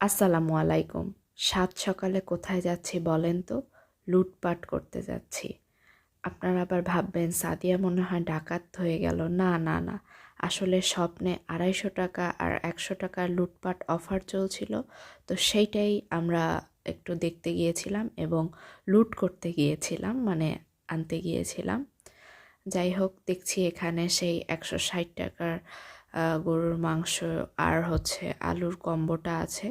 আসসালামু আলাইকুম। সাত সকালে কোথায় যাচ্ছি বলেন তো? লুটপাট করতে যাচ্ছি। আপনারা আবার ভাববেন, সাদিয়া মনে হয় ডাকাত হয়ে গেল। না না না। আসলে স্বপ্নে আড়াইশো টাকা আর একশো টাকার লুটপাট অফার চলছিল। তো সেইটাই আমরা একটু দেখতে গিয়েছিলাম এবং লুট করতে গিয়েছিলাম মানে আনতে গিয়েছিলাম। যাই হোক, দেখছি এখানে সেই একশো ষাট টাকার গরুর মাংস আর হচ্ছে আলুর কম্বোটা আছে।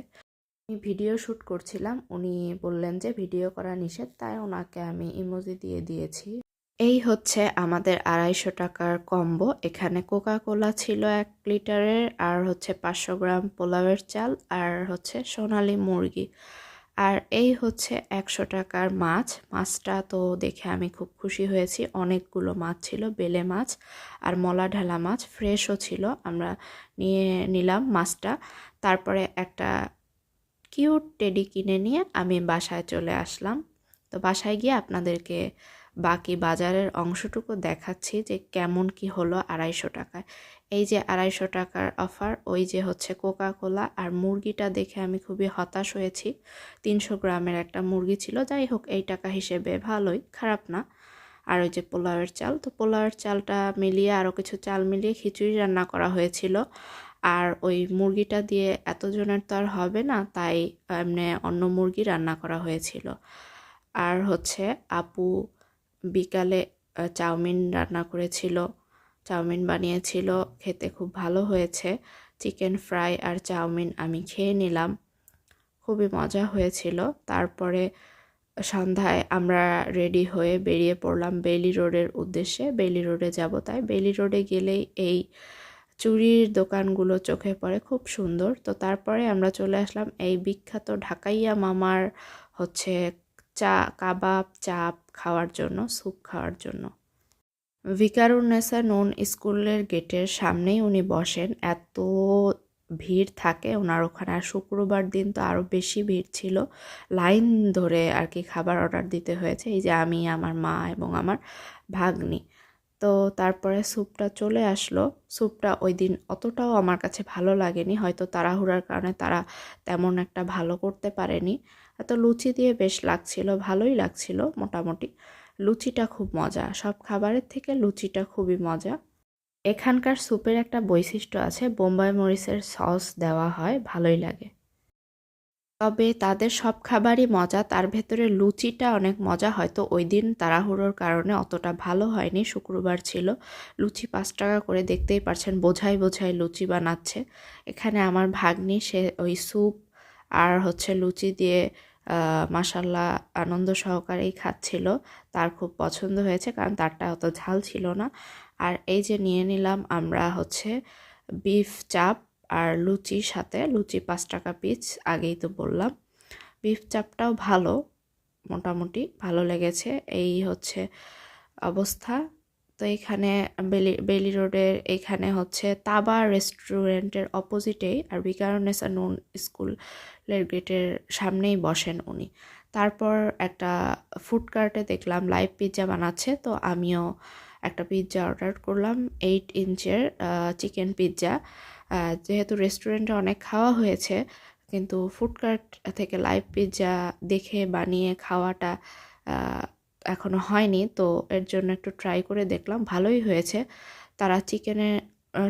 আমি ভিডিও শ্যুট করছিলাম, উনি বললেন যে ভিডিও করা নিষেধ, তাই ওনাকে আমি ইমোজি দিয়ে দিয়েছি। এই হচ্ছে আমাদের আড়াইশো টাকার কম্বো। এখানে কোকা কোলা ছিল এক লিটারের, আর হচ্ছে পাঁচশো গ্রাম পোলাওয়ের চাল, আর হচ্ছে সোনালি মুরগি। আর এই হচ্ছে একশো টাকার মাছ। মাছটা তো দেখে আমি খুব খুশি হয়েছি। অনেকগুলো মাছ ছিল, বেলে মাছ আর মলা ঢালা মাছ, ফ্রেশও ছিল। আমরা নিয়ে নিলাম মাছটা। তারপরে একটা কিউট টেডি কিনে নিয়ে আমি বাসায় চলে আসলাম। তো বাসায় গিয়ে আপনাদেরকে বাকি বাজারের অংশটুকু দেখাচ্ছি যে কেমন কি হলো আড়াইশো টাকায়। এই যে আড়াইশো টাকার অফার, ওই যে হচ্ছে কোকা কোলা আর মুরগিটা দেখে আমি খুবই হতাশ হয়েছি। তিনশো গ্রামের একটা মুরগি ছিল, যাই হোক এই টাকা হিসেবে ভালোই, খারাপ না। আর ওই যে পোলাওয়ের চাল, তো পোলাওয়ের চালটা মিলিয়ে আরও কিছু চাল মিলিয়ে খিচুড়ি রান্না করা হয়েছিল। আর ওই মুরগিটা দিয়ে এতজনের তো আর হবে না, তাই এমনি অন্য মুরগি রান্না করা হয়েছিল। আর হচ্ছে আপু বিকালে চাউমিন রান্না করেছিল, চাউমিন বানিয়েছিল, খেতে খুব ভালো হয়েছে। চিকেন ফ্রাই আর চাউমিন আমি খেয়ে নিলাম। খুবই মজা হয়েছিল। তারপরে সন্ধ্যায় আমরা রেডি হয়ে বেরিয়ে পড়লাম বেলি রোডের উদ্দেশ্যে। বেলি রোডে যাব তাই বেলি রোডে গেলেই এই চুড়ির দোকানগুলো চোখে পড়ে, খুব সুন্দর। তো তারপরে আমরা চলে আসলাম এই বিখ্যাত ঢাকাইয়া মামার হচ্ছে চা, কাবাব, চাপ খাওয়ার জন্য, স্যুপ খাওয়ার জন্য। ভিকারুন্নেসা নুন স্কুলের গেটের সামনেই উনি বসেন। এত ভিড় থাকে ওনার ওখানে। আর শুক্রবার দিন তো আরও বেশি ভিড় ছিল। লাইন ধরে আর কি খাবার অর্ডার দিতে হয়েছে। এই যে আমি, আমার মা এবং আমার ভাগ্নি। তো তারপরে স্যুপটা চলে আসলো। স্যুপটা ওই দিন অতটাও আমার কাছে ভালো লাগেনি। হয়তো তাড়াহুড়ার কারণে তারা তেমন একটা ভালো করতে পারেনি। এত লুচি দিয়ে বেশ লাগছিল, ভালোই লাগছিল মোটামুটি। লুচিটা খুব মজা, সব খাবারের থেকে লুচিটা খুবই মজা। এখানকার স্যুপের একটা বৈশিষ্ট্য আছে, বোম্বাই মরিচের সস দেওয়া হয়, ভালোই লাগে। তবে তাদের সব খাবারই মজা, তার ভেতরে লুচিটা অনেক মজা হয়তো ওই দিন তাড়াহুড়োর কারণে অতটা ভালো হয়নি, শুক্রবার ছিল। লুচি পাঁচ টাকা করে দেখতেই পারছেন, বোঝাই বোঝাই লুচি বানাচ্ছে। এখানে আমার ভাগ্নি সে ওই স্যুপ আর হচ্ছে লুচি দিয়ে মাসাল্লাহ আনন্দ সহকারেই খাচ্ছিল। তার খুব পছন্দ হয়েছে কারণ তারটা অত ঝাল ছিল না। আর এই যে নিয়ে নিলাম আমরা হচ্ছে বিফ চাপ আর লুচির সাথে, লুচি পাঁচ টাকা পিস আগেই তো বললাম। বিফ চাপটাও ভালো, মোটামুটি ভালো লেগেছে। এই হচ্ছে অবস্থা। তো এখানে বেলি বেলি রোডের এখানে হচ্ছে তাবা রেস্টুরেন্টের অপোজিটেই আর বিকারণেসা নুন স্কুলের গেটের সামনেই বসেন উনি। তারপর একটা ফুড কার্টে দেখলাম লাইভ পিৎজা বানাচ্ছে, তো আমিও একটা পিৎজা অর্ডার করলাম এইট ইঞ্চের চিকেন পিৎজা যেহেতু রেস্টুরেন্টে অনেক খাওয়া হয়েছে, কিন্তু ফুড কার্ট থেকে লাইভ পিৎজা দেখে বানিয়ে খাওয়াটা এখনও হয়নি, তো এর জন্য একটু ট্রাই করে দেখলাম, ভালোই হয়েছে। তারা চিকেনের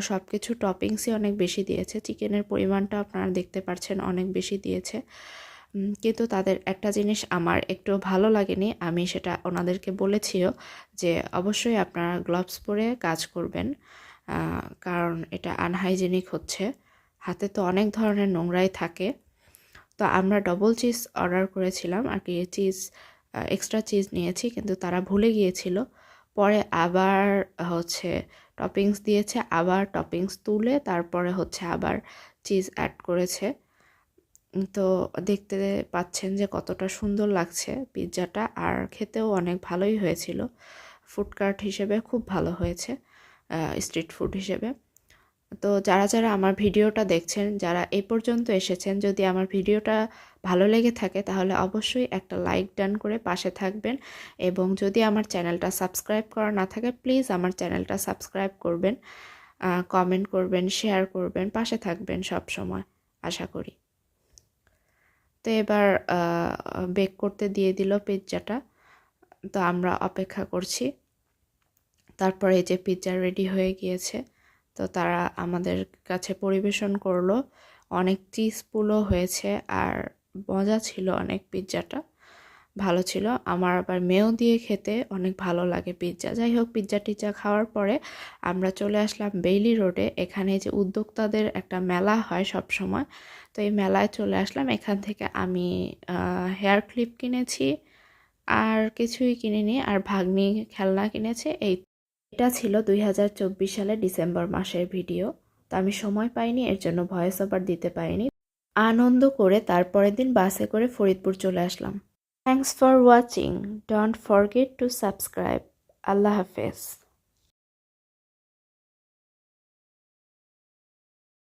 সব কিছু টপিংসই অনেক বেশি দিয়েছে। চিকেনের পরিমাণটা আপনারা দেখতে পাচ্ছেন অনেক বেশি দিয়েছে। কিন্তু তাদের একটা জিনিস আমার একটু ভালো লাগেনি, আমি সেটা ওনাদেরকে বলেছিও যে অবশ্যই আপনারা গ্লাভস পরে কাজ করবেন কারণ এটা আনহাইজেনিক হচ্ছে। হাতে তো অনেক ধরনের নোংরাই থাকে। তো আমরা ডবল চিজ অর্ডার করেছিলাম, আর কি চিজ এক্সট্রা চিজ নিয়েছি, কিন্তু তারা ভুলে গিয়েছিল। পরে আবার হচ্ছে টপিংস দিয়েছে, আবার টপিংস তুলে তারপরে হচ্ছে আবার চিজ অ্যাড করেছে। তো দেখতে পাচ্ছেন যে কতটা সুন্দর লাগছে পিৎজাটা, আর খেতেও অনেক ভালোই হয়েছিল। ফুডকার্ট হিসেবে খুব ভালো হয়েছে স্ট্রিট ফুড হিসেবে। তো যারা যারা আমার ভিডিওটা দেখছেন, যারা এই পর্যন্ত এসেছেন, যদি আমার ভিডিওটা ভালো লেগে থাকে, তাহলে অবশ্যই একটা লাইক ডান করে পাশে থাকবেন। এবং যদি আমার চ্যানেলটা সাবস্ক্রাইব করা না থাকে, প্লিজ আমার চ্যানেলটা সাবস্ক্রাইব করবেন কমেন্ট করবেন, শেয়ার করবেন, পাশে থাকবেন সব সময়, আশা করি। তো এবার বেক করতে দিয়ে দিল পিৎজাটা। তো আমরা অপেক্ষা করছি। তারপরে এই যে পিৎজা রেডি হয়ে গিয়েছে। তো তারা আমাদের কাছে পরিবেশন করল। অনেক চিজফুলও হয়েছে আর মজা ছিল অনেক পিৎজাটা। ভালো ছিল। আমার আবার মেয়েও দিয়ে খেতে অনেক ভালো লাগে পিৎজা। যাই হোক, পিৎজা টিজ্জা খাওয়ার পরে আমরা চলে আসলাম বেইলি রোডে। এখানে যে উদ্যোক্তাদের একটা মেলা হয় সব সময় তো এই মেলায় চলে আসলাম। এখান থেকে আমি হেয়ার ক্লিপ কিনেছি, আর কিছুই কিনিনি। আর ভাগ্নি খেলনা কিনেছে। এই এটা ছিল দুই হাজার চব্বিশ সালের ডিসেম্বর মাসের ভিডিও। তো আমি সময় পাইনি, এর জন্য ভয়েস ওভার দিতে পারিনি। আনন্দ করে তারপরের দিন বাসে করে ফরিদপুর চলে আসলাম। Thanks for watching don't forget to subscribe আল্লাহ হাফেজ।